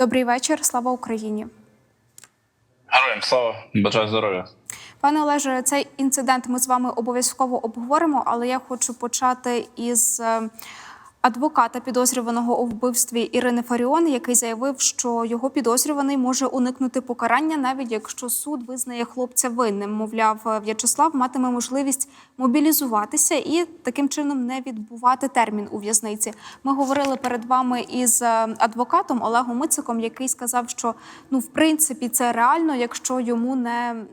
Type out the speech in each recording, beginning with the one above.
Добрий вечір, слава Україні. Героям слава, бажаю здоров'я. Пане Олеже, цей інцидент ми з вами обов'язково обговоримо, але я хочу почати із е, адвоката підозрюваного у вбивстві Ірини Фаріон, який заявив, що його підозрюваний може уникнути покарання, навіть якщо суд визнає хлопця винним. Мовляв, В'ячеслав матиме можливість мобілізуватися і таким чином не відбувати термін у в'язниці. Ми говорили перед вами із е, адвокатом Олегом Мициком, який сказав, що ну в принципі це реально, якщо йому не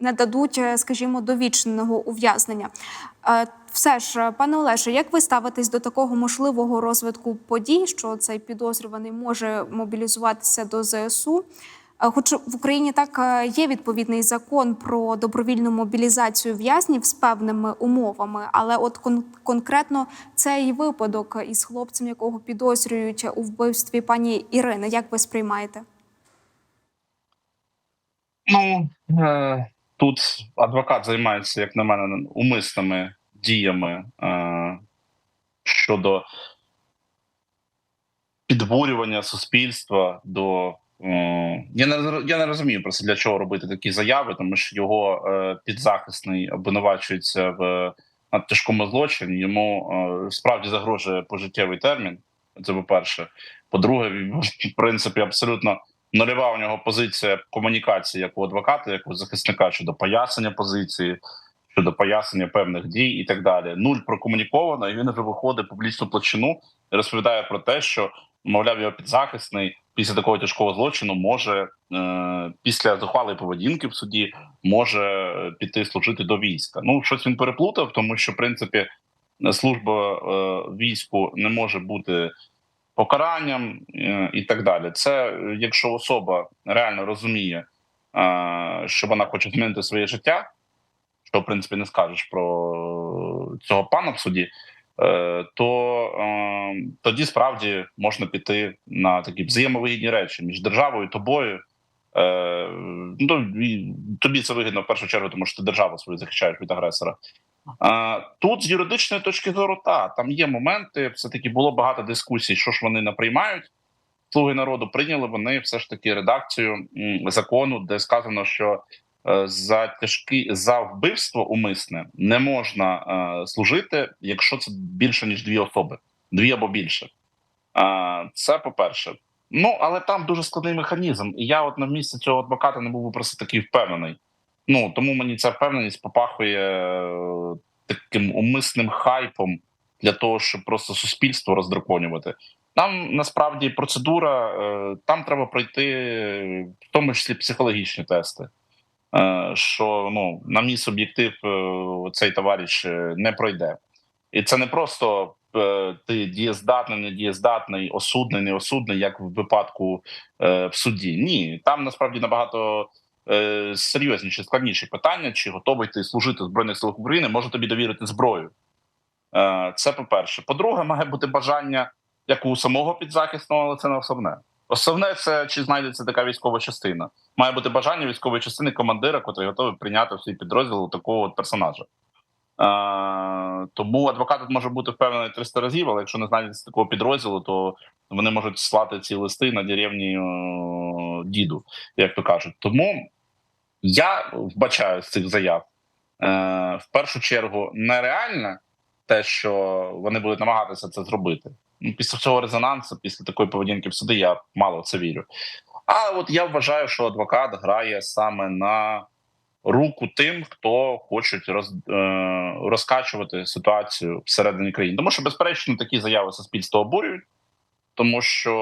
не дадуть, е, скажімо, довічного ув'язнення. Е, Все ж, е, пане Олеже, як ви ставитесь до такого можливого розвитку подій, що цей підозрюваний може мобілізуватися до ЗСУ? Хоч в Україні так є відповідний закон про добровільну мобілізацію в'язнів з певними умовами, але от кон- конкретно цей випадок із хлопцем, якого підозрюють у вбивстві пані Ірини, як ви сприймаєте? Ну тут адвокат займається, як на мене, умисними діями е, щодо підбурювання суспільства до. е, Я не я не розумію просто для чого робити такі заяви, тому що його е, підзахисний обвинувачується в надтяжкому злочині. Йому е, справді загрожує пожиттєвий термін. Це по-перше. По-друге, він, в принципі, абсолютно нульова у нього позиція комунікації як у адвоката, як у захисника щодо пояснення позиції, щодо пояснення певних дій і так далі. Нуль прокомуніковано, і він вже виходить в публічну площину і розповідає про те, що мовляв його підзахисний після такого тяжкого злочину може е, після зухвалої поведінки в суді може е, піти служити до війська. Ну щось він переплутав, тому що в принципі служба е, війську не може бути покаранням е, і так далі. Це е, якщо особа реально розуміє, е, що вона хоче змінити своє життя, що в принципі не скажеш про цього пана в суді, то тоді справді можна піти на такі взаємовигідні речі між державою тобою. Ну, тобі це вигідно в першу чергу, тому що ти державу свою захищаєш від агресора. Тут з юридичної точки зору, та там є моменти. Все таки було багато дискусій, що ж вони наприймають. Слуги народу прийняли вони все ж таки редакцію закону, де сказано, що е, за тяжкі за вбивство умисне не можна е, служити, якщо це більше ніж дві особи, дві або більше. Це по-перше. Ну але там дуже складний механізм. І я, от на місці цього адвоката, не був би просто такий впевнений. Ну тому мені ця впевненість попахує е, таким умисним хайпом для того, щоб просто суспільство роздраконювати. Там насправді процедура, е, там треба пройти, в тому числі психологічні тести. Е, Що ну, на мій суб'єктив, цей товариш не пройде. І це не просто ти дієздатний, недієздатний, осудний, неосудний, як в випадку в суді. Ні, там насправді набагато е, серйозніші, складніші питання, чи готовий ти служити в Збройних силах України, може тобі довірити зброю. Е, це по-перше. По-друге, має бути бажання як у самого підзахисного, але це не основне. Основне це чи знайдеться така військова частина. Має бути бажання військової частини командира, який готовий прийняти в свій підрозділ такого от персонажа. Е, тому адвокат може бути впевнений 300 разів, але якщо не знайдеться такого підрозділу, то вони можуть слати ці листи на деревні е, діду, як то кажуть. Тому я вбачаю з цих заяв е, в першу чергу нереальне те, що вони будуть намагатися це зробити. Ну, Після цього резонансу, після такої поведінки в суді, я мало це вірю. А от я вважаю, що адвокат грає саме на руку тим, хто хочуть роз, е, розкачувати ситуацію всередині країни. Тому що, безперечно, такі заяви суспільство обурюють, тому що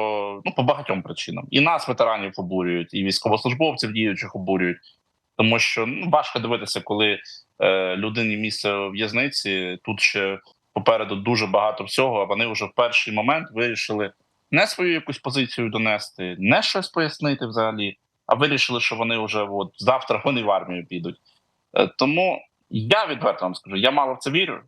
ну по багатьом причинам і нас, ветеранів, обурюють, і військовослужбовців діючих обурюють, тому що ну важко дивитися, коли е, людині місце в в'язниці тут ще попереду дуже багато всього. А вони вже в перший момент вирішили не свою якусь позицію донести, не щось пояснити взагалі а вирішили, що вони вже от завтра вони в армію підуть. Е, Тому я відверто вам скажу, я мало в це вірю,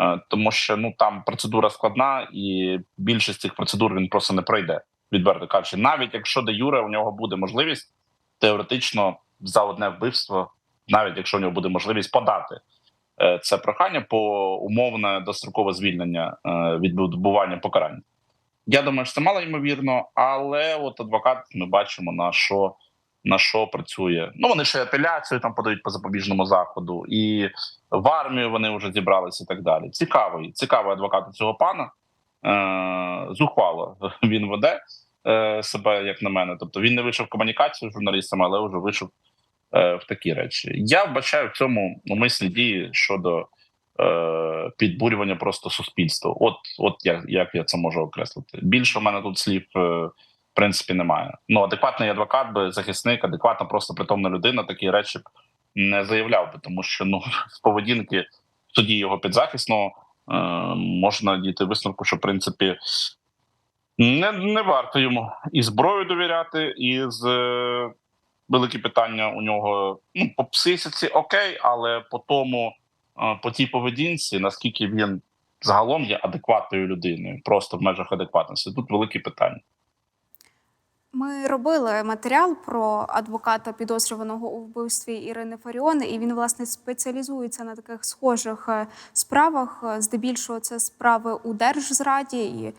е, тому що ну там процедура складна, і більшість цих процедур він просто не пройде. Відверто кажучи, навіть якщо де Юре у нього буде можливість теоретично за одне вбивство, навіть якщо у нього буде можливість подати е, це прохання по умовне дострокове звільнення е, від відбування покарання. Я думаю, що це мало ймовірно, але от адвокат ми бачимо на що на що працює. Ну вони ще апеляцію там подають по запобіжному заходу, і в армію вони вже зібралися і так далі. Цікавий, цікавий адвокат цього пана. Е, зухвало він веде е, себе, як на мене. Тобто він не вийшов в комунікацію з журналістами, але вже вийшов е, в такі речі. Я вбачаю в цьому умисні дії щодо е, підбурювання просто суспільства. От, от як, як я це можу окреслити. Більше в мене тут слів. Е, в принципі, немає. Ну, адекватний адвокат би, захисник, адекватна, просто притомна людина такі речі б не заявляв би, тому що ну з поведінки суді його підзахисного е, можна дійти висновку, що в принципі не, не варто йому і зброю довіряти, і з е, великі питання у нього ну, по психіці окей, але по тому, е, по тій поведінці, наскільки він загалом є адекватною людиною, просто в межах адекватності. Тут великі питання. Ми робили матеріал про адвоката підозрюваного у вбивстві Ірини Фаріон, і він власне спеціалізується на таких схожих е, справах. Е, Здебільшого це справи у держзраді, і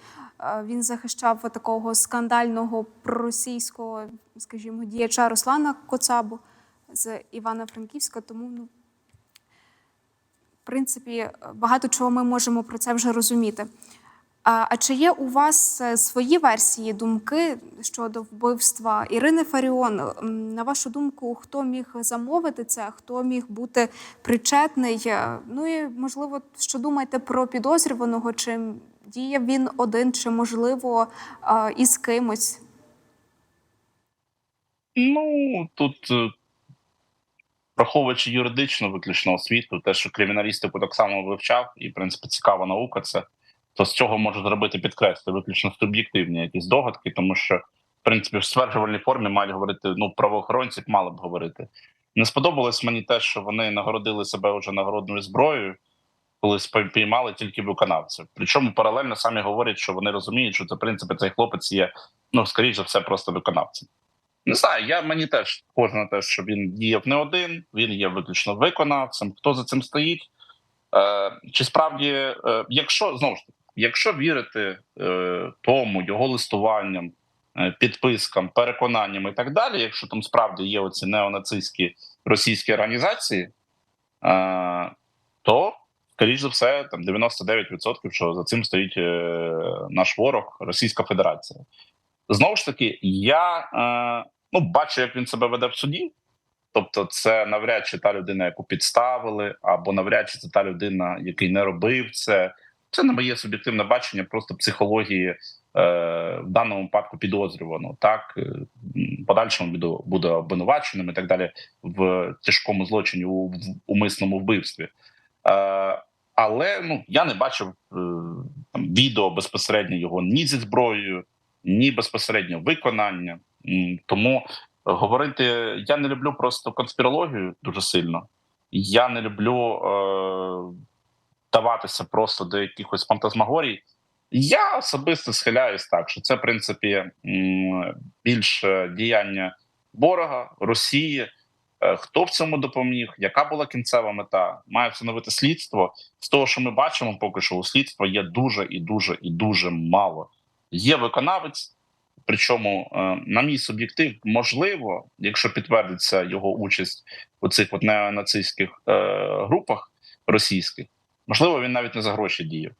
він захищав такого скандального проросійського, скажімо, діяча Руслана Коцабу з Івано-Франківська. Тому ну. В принципі, багато чого ми можемо про це вже розуміти. А, а чи є у вас е, свої версії думки щодо вбивства Ірини Фаріон? На вашу думку, хто міг замовити це, хто міг бути причетний? Е, Ну і можливо, що думаєте про підозрюваного? Чи діяв він один, чи можливо із кимось? Ну тут, е, враховуючи юридичну виключно освіту, те, що криміналістику так само вивчав, і в принципі цікава наука, це то з цього можу зробити підкреслити виключно суб'єктивні якісь догадки, тому що в принципі в стверджувальній формі мають говорити ну правоохоронці мали б говорити. Не сподобалось мені те, що вони нагородили себе вже нагородною зброєю, коли спіймали тільки виконавців. Причому паралельно самі говорять, що вони розуміють, що це в принципі цей хлопець є ну скоріш за все, просто виконавцем. Не знаю, я мені теж схоже на те, що він діяв не один, він є виключно виконавцем. Хто за цим стоїть? Е, Чи справді, е, якщо знову ж таки, якщо вірити е, тому його листуванням, е, підпискам, переконанням і так далі, якщо там справді є оці неонацистські російські організації, е, то скоріш за все, там 99%, що за цим стоїть е, наш ворог, Російська Федерація. Знову ж таки, я е, ну бачу, як він себе веде в суді. Тобто, це навряд чи та людина, яку підставили, або навряд чи це та людина, який не робив це. Це не моє суб'єктивне бачення, просто психології е, в даному випадку підозрювано. Так е, подальшому буде, обвинуваченим і так далі в тяжкому злочині у умисному вбивстві. Е, але ну я не бачив е, там відео безпосередньо його ні зі зброєю, ні безпосередньо виконання. Тому говорити я не люблю просто конспірологію дуже сильно. Я не люблю е, даватися просто до якихось фантазмагорій. Я особисто схиляюсь так, що це в принципі більше діяння ворога Росії. Е, Хто в цьому допоміг? Яка була кінцева мета? Має встановити слідство. З того, що ми бачимо, поки що у слідства є дуже і дуже і дуже мало. Є виконавець, причому, е, на мій суб'єктив, можливо, якщо підтвердиться його участь у цих от неонацистських е, групах російських, можливо, він навіть не за гроші діяв,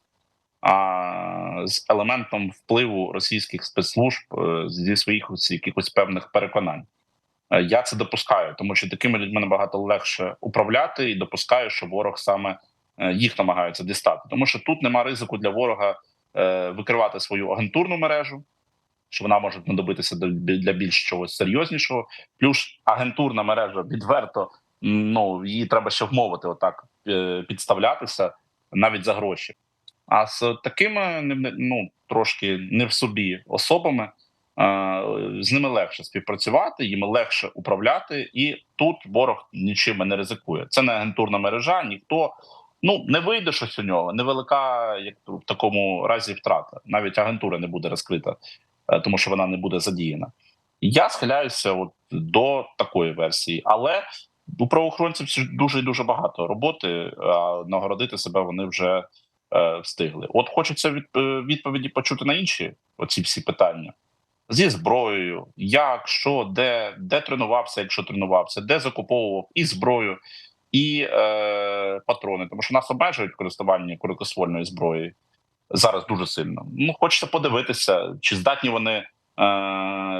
а з елементом впливу російських спецслужб зі своїх ось якихось певних переконань. Е, Я це допускаю, тому що такими людьми набагато легше управляти, і допускаю, що ворог саме е, їх намагається дістати, тому що тут нема ризику для ворога е, викривати свою агентурну мережу, що вона може знадобитися до- для більш чогось серйознішого. Плюс агентурна мережа відверто ну її треба ще вмовити, отак підставлятися навіть за гроші. А з такими ну трошки не в собі особами. Е, З ними легше співпрацювати, їм легше управляти, і тут ворог нічим не ризикує. Це не агентурна мережа, ніхто ну не вийде щось у нього. Невелика, як в такому разі втрата. Навіть агентура не буде розкрита, е, тому що вона не буде задіяна. Я схиляюся от до такої версії, але у правоохоронців дуже і дуже багато роботи. А нагородити себе вони вже е, встигли. От хочеться е, відповіді почути на інші оці всі питання. Зі зброєю, як, що, де, де тренувався, якщо тренувався, де закуповував і зброю, і е, патрони. Тому що нас обмежують в користуванні короткоствольної зброї зараз дуже сильно. Ну, хочеться подивитися, чи здатні вони е,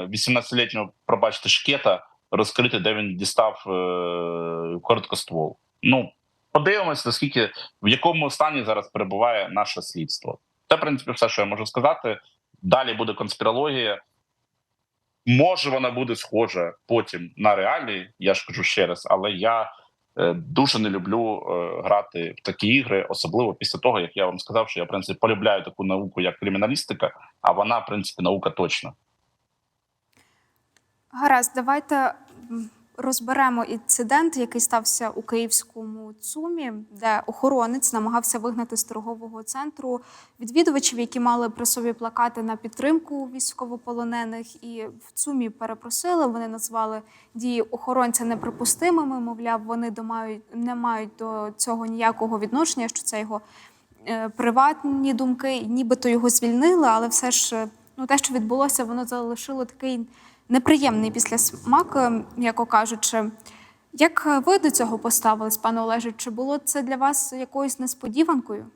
18-літнього, пробачте, шкета розкрити, де він дістав е, короткоствол. Ну, подивимось, наскільки в якому стані зараз перебуває наше слідство. Це, в принципі, все, що я можу сказати. Далі буде конспірологія. Може, вона буде схожа потім на реалії, я ж кажу ще раз, але я е, дуже не люблю е, грати в такі ігри, особливо після того, як я вам сказав, що я в принципі полюбляю таку науку, як криміналістика, а вона, в принципі, наука точна. Гаразд, давайте розберемо інцидент, який стався у київському ЦУМі, де охоронець намагався вигнати з торгового центру відвідувачів, які мали при собі плакати на підтримку військовополонених. І в ЦУМі перепросили. Вони назвали дії охоронця неприпустимими. Мовляв, вони до мають, не мають до цього ніякого відношення, що це його е, приватні думки, нібито його звільнили, але все ж е, ну, те, що відбулося, воно залишило такий неприємний післясмак, е, м'яко кажучи. Як е, ви до цього поставились, пане Олеже? Чи було це для вас якоюсь несподіванкою?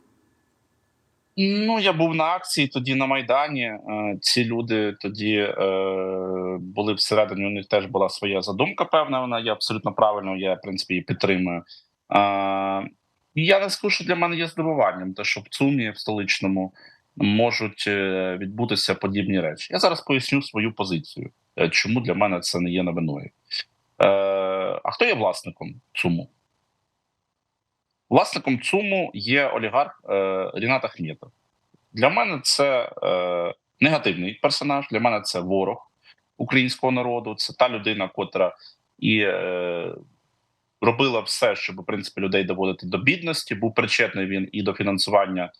Ну, я був на акції тоді на Майдані. Е, Ці люди тоді е, були всередині. У них теж була своя задумка. Певна, вона є абсолютно правильною. Я в принципі її підтримую. Е, я не скажу, що для мене є здивуванням, те, що в ЦУМі в столичному можуть е, відбутися подібні речі. Я зараз поясню свою позицію, е, чому для мене це не є новиною. Е, а хто є власником ЦУМу? Власником ЦУМу є олігарх е, Рінат Ахметов. Для мене це е, негативний персонаж. Для мене це ворог українського народу. Це та людина, котра і е, робила все, щоб в принципі людей доводити до бідності. Був причетний він і до фінансування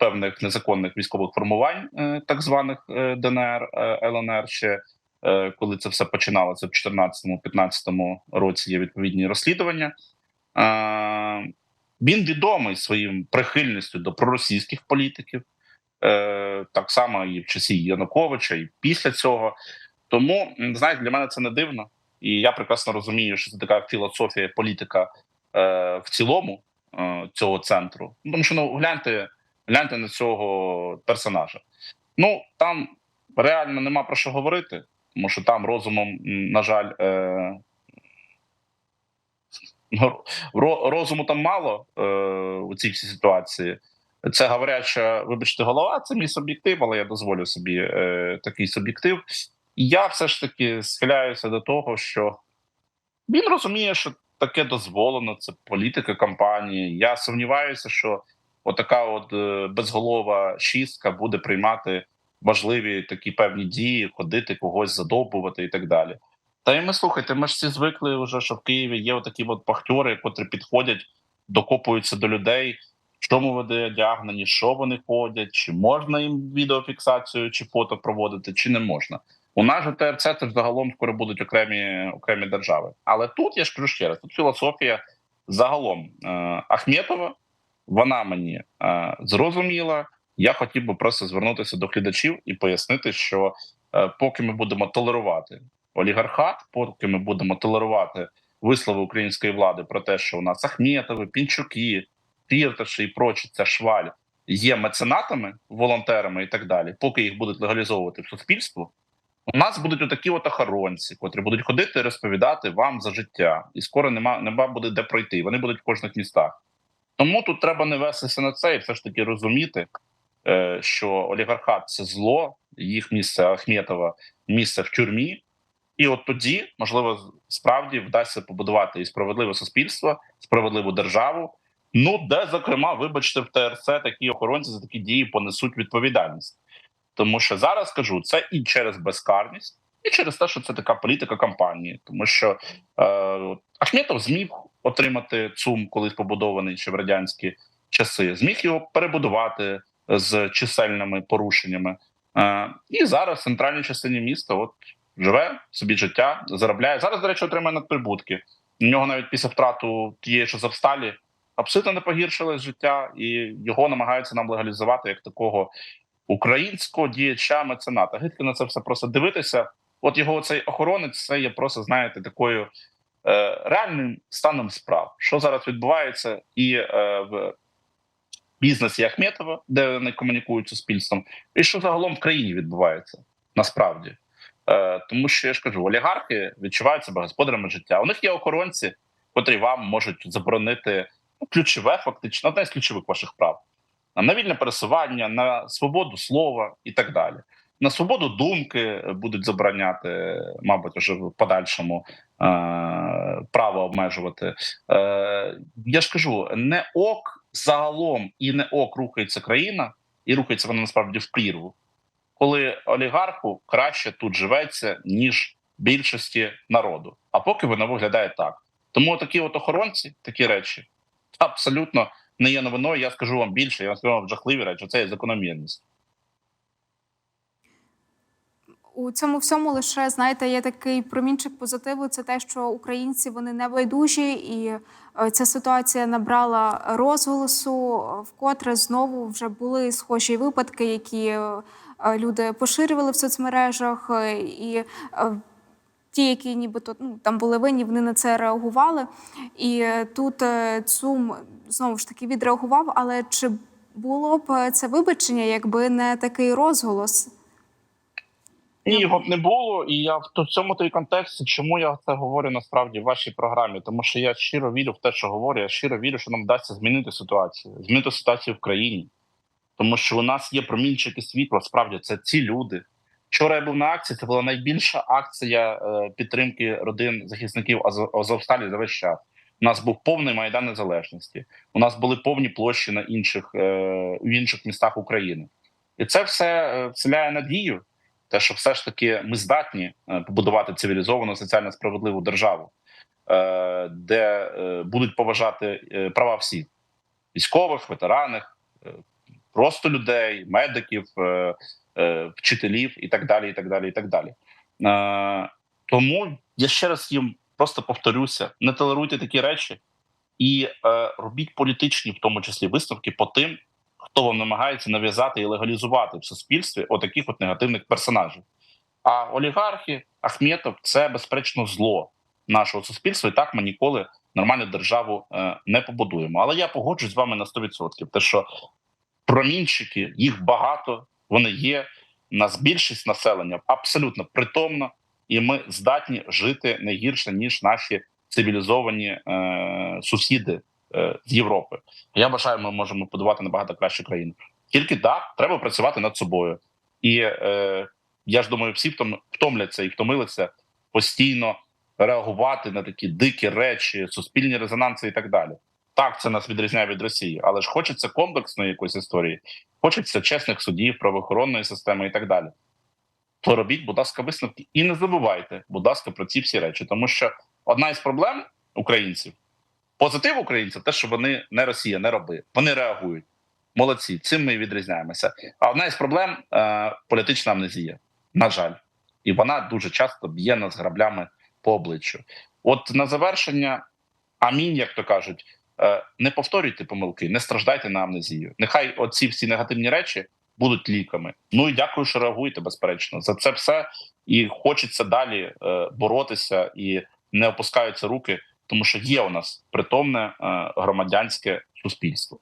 певних незаконних військових формувань, е, так званих е, ДНР е, ЛНР. Ще е, коли це все починалося в 2014-2015 році. Є відповідні розслідування. Е, він відомий своїм прихильністю до проросійських політиків, е, так само і в часі Януковича, і після цього. Тому знаєте, для мене це не дивно, і я прекрасно розумію, що це така філософія політика е, в цілому е, цього центру. Тому що ну гляньте, гляньте на цього персонажа. Ну там реально нема про що говорити, тому що там розумом, на жаль, е, ну, розуму там мало е, у цій всій ситуації. Це говоряча, вибачте, голова, це мій суб'єктив, але я дозволю собі е, такий суб'єктив. І я все ж таки схиляюся до того, що він розуміє, що таке дозволено, це політика кампанії. Я сумніваюся, що отака от е, безголова шістка буде приймати важливі такі певні дії, ходити когось задовбувати і так далі. Та й ми слухайте, ми ж всі звикли вже, що в Києві є отакі от пахтьори, котрі підходять, докопуються до людей, в чому вони одягнені, що вони ходять, чи можна їм відеофіксацію чи фото проводити, чи не можна. У нас же ТРЦ це загалом скоро будуть окремі окремі держави. Але тут я ж кажу ще раз: тут філософія загалом е, Ахметова, вона мені е, зрозуміла. Я хотів би просто звернутися до глядачів і пояснити, що е, поки ми будемо толерувати олігархат, поки ми будемо толерувати вислови української влади про те, що у нас Ахметови, Пінчуки, Фірташі і прочі, ця шваль є меценатами, волонтерами і так далі, поки їх будуть легалізовувати в суспільство. У нас будуть отакі от охоронці, котрі будуть ходити і розповідати вам за життя, і скоро нема, нема буде де пройти. Вони будуть в кожних містах. Тому тут треба не вестися на це і все ж таки розуміти, е, що олігархат це зло, їх місце Ахметова, місце в тюрмі. І от тоді, можливо, справді вдасться побудувати і справедливе суспільство, справедливу державу. Ну, де, зокрема, вибачте, в ТРЦ такі охоронці за такі дії понесуть відповідальність. Тому що зараз кажу, це і через безкарність, і через те, що це така політика кампанії. Тому що е, Ахметов зміг отримати ЦУМ, колись побудований ще в радянські часи, зміг його перебудувати з чисельними порушеннями. Е, і зараз в центральній частині міста от живе собі життя, заробляє. Зараз, до речі, отримує надприбутки. У нього навіть після втрату тієї ж Завсталі абсолютно не погіршилось життя, і його намагаються нам легалізувати як такого українського діяча мецената. Гидко на це все просто дивитися. От його цей охоронець, це є просто, знаєте, такою реальним станом справ. Що зараз відбувається, і е, в бізнесі Ахметова, де вони комунікують суспільством, і що загалом в країні відбувається насправді. Е, тому що я ж кажу, олігархи відчувають себе господарями життя. У них є охоронці, котрі вам можуть заборонити ну, ключове, фактично, одне з ключових ваших прав на вільне пересування, на свободу слова і так далі. На свободу думки будуть забороняти, мабуть, вже в подальшому е, право обмежувати. Е, я ж кажу, не ок загалом і не ок рухається країна, і рухається вона насправді в прірву, коли олігарху краще тут живеться, ніж більшості народу. А поки воно виглядає так. Тому такі от охоронці, такі речі, абсолютно не є новиною. Я скажу вам більше, я вам скажу вам жахливі речі. Це є закономірність. У цьому всьому лише знаєте, є такий промінчик позитиву. Це те, що українці вони не байдужі, і е, ця ситуація набрала розголосу. Вкотре знову вже були схожі випадки, які е, люди поширювали в соцмережах, е, і ті, які нібито ну, там були винні, вони на це реагували. І тут ЦУМ знову ж таки відреагував. Але чи було б це вибачення, якби не такий розголос? Ні, його б не було, і я в цьому той контексті, чому я це говорю насправді в вашій програмі, тому що я щиро вірю в те, що говорю. Я щиро вірю, що нам вдасться змінити ситуацію, змінити ситуацію в країні, тому що у нас є промінчики світла. Справді це ці люди. Вчора я був на акції. Це була найбільша акція е, підтримки родин захисників Азов- Азовсталі за весь час. У нас був повний майдан незалежності. У нас були повні площі на інших е, в інших містах України, і це все е, вселяє надію те, що все ж таки ми здатні е, побудувати цивілізовану соціально справедливу державу, е, де е, будуть поважати права всіх військових, ветераних, просто людей, медиків, вчителів і так далі. І так далі, і так далі. Тому я ще раз їм просто повторюся: не толеруйте такі речі і робіть політичні, в тому числі, висновки по тим, хто вам намагається нав'язати і легалізувати в суспільстві отаких от негативних персонажів. А олігархи, Ахметов це безперечно зло нашого суспільства, і так ми ніколи нормальну державу е, не побудуємо. Але я погоджуюсь з вами на 100%. Те, що промінчики, їх багато, вони є. Нас більшість населення абсолютно притомна, і ми здатні жити не гірше ніж наші цивілізовані е, сусіди з Європи. Я вважаю, ми можемо будувати набагато кращу країну. Тільки так, треба працювати над собою. І е, я ж думаю, всі втомляться і втомилися постійно реагувати на такі дикі речі, суспільні резонанси і так далі. Так, це нас відрізняє від Росії, але ж хочеться комплексної якоїсь історії, хочеться чесних судів, правоохоронної системи і так далі. То робіть, будь ласка, висновки. І не забувайте, будь ласка, про ці всі речі, тому що одна із проблем українців, позитив українців, те, що вони не Росія, не роби. Вони реагують. Молодці, цим ми відрізняємося. А одна із проблем е, політична амнезія. На жаль, і вона дуже часто б'є нас граблями по обличчю. От на завершення, амінь, як то кажуть, е, не повторюйте помилки, не страждайте на амнезію. Нехай оці всі негативні речі будуть ліками. Ну і дякую, що реагуєте, безперечно. За це все і хочеться далі е, боротися і не опускаються руки, тому що є у нас притомне е, громадянське суспільство.